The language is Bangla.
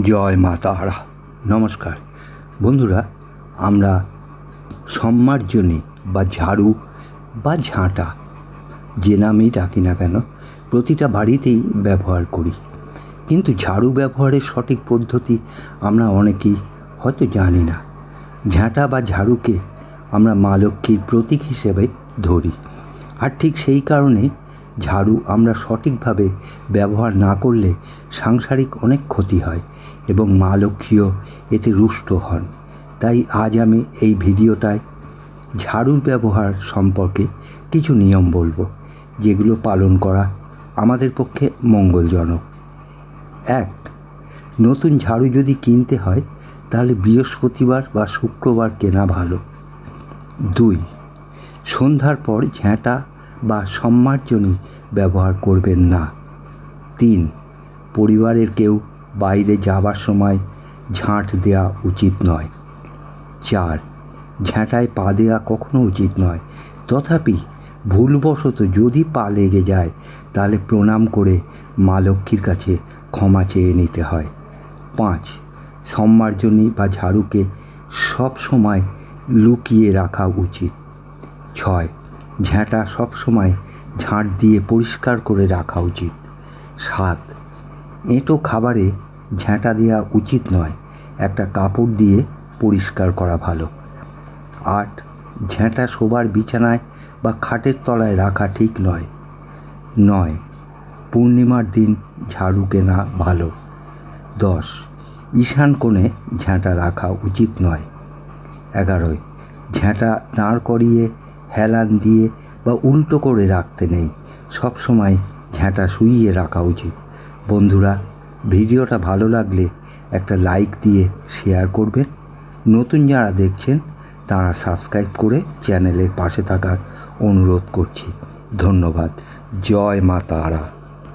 জয় মা তারা। নমস্কার। বন্ধুরা, আমরা সম্মার্জনী বা ঝাড়ু বা ঝাঁটা, যে নামেই ডাকি না কেন, প্রতিটা বাড়িতেই ব্যবহার করি। কিন্তু ঝাড়ু ব্যবহারের সঠিক পদ্ধতি আমরা অনেকেই হয়তো জানি না। ঝাঁটা বা ঝাড়ুকে আমরা মা লক্ষ্মীর প্রতীক হিসেবে ধরি। আর ঠিক সেই কারণে ঝাড়ু আমরা সঠিকভাবে ব্যবহার না করলে সাংসারিক অনেক ক্ষতি হয় এবং মা লক্ষ্মীও এতে রুষ্ট হন। তাই আজ আমি এই ভিডিওটায় ঝাড়ুর ব্যবহার সম্পর্কে কিছু নিয়ম বলব, যেগুলো পালন করা আমাদের পক্ষে মঙ্গলজনক। এক, নতুন ঝাড়ু যদি কিনতে হয়, তাহলে বৃহস্পতিবার বা শুক্রবার কেনা ভালো। দুই, সন্ধ্যার পর ঝ্যাঁটা বা সম্মার্জনী ব্যবহার করবেন না। তিন, পরিবারের কেউ বাইরে যাবার সময় ঝাঁট দেওয়া উচিত নয়। চার, ঝাঁটায় পা দেওয়া কখনো উচিত নয়। তথাপি ভুলবশত যদি পা লেগে যায়, তাহলে প্রণাম করে মা লক্ষ্মীর কাছে ক্ষমা চেয়ে নিতে হয়। পাঁচ, সম্মার্জনী বা ঝাড়ুকে সব সময় লুকিয়ে রাখা উচিত। ছয় ঝ্যাঁটা সবসময় ঝাঁট দিয়ে পরিষ্কার করে রাখা উচিত। সাত এঁটো খাবারে ঝ্যাঁটা দেওয়া উচিত নয়, একটা কাপড় দিয়ে পরিষ্কার করা ভালো। আট, ঝ্যাঁটা শোবার বিছানায় বা খাটের তলায় রাখা ঠিক নয়। নয়, পূর্ণিমার দিন ঝাড়ু কেনা ভালো। দশ, ঈশান কোণে ঝ্যাঁটা রাখা উচিত নয়। এগারোয়, ঝ্যাঁটা দাঁড় করিয়ে হেলান দিয়ে বা উল্টো করে রাখতে নেই। সব সময় শুইয়ে রাখা উচিত। বন্ধুরা, ভিডিওটা ভালো লাগলে একটা লাইক দিয়ে শেয়ার করবেন। নতুন যারা দেখছেন, তারা সাবস্ক্রাইব করে চ্যানেলের পাশে থাকার অনুরোধ করছি। ধন্যবাদ। জয় মা তারা।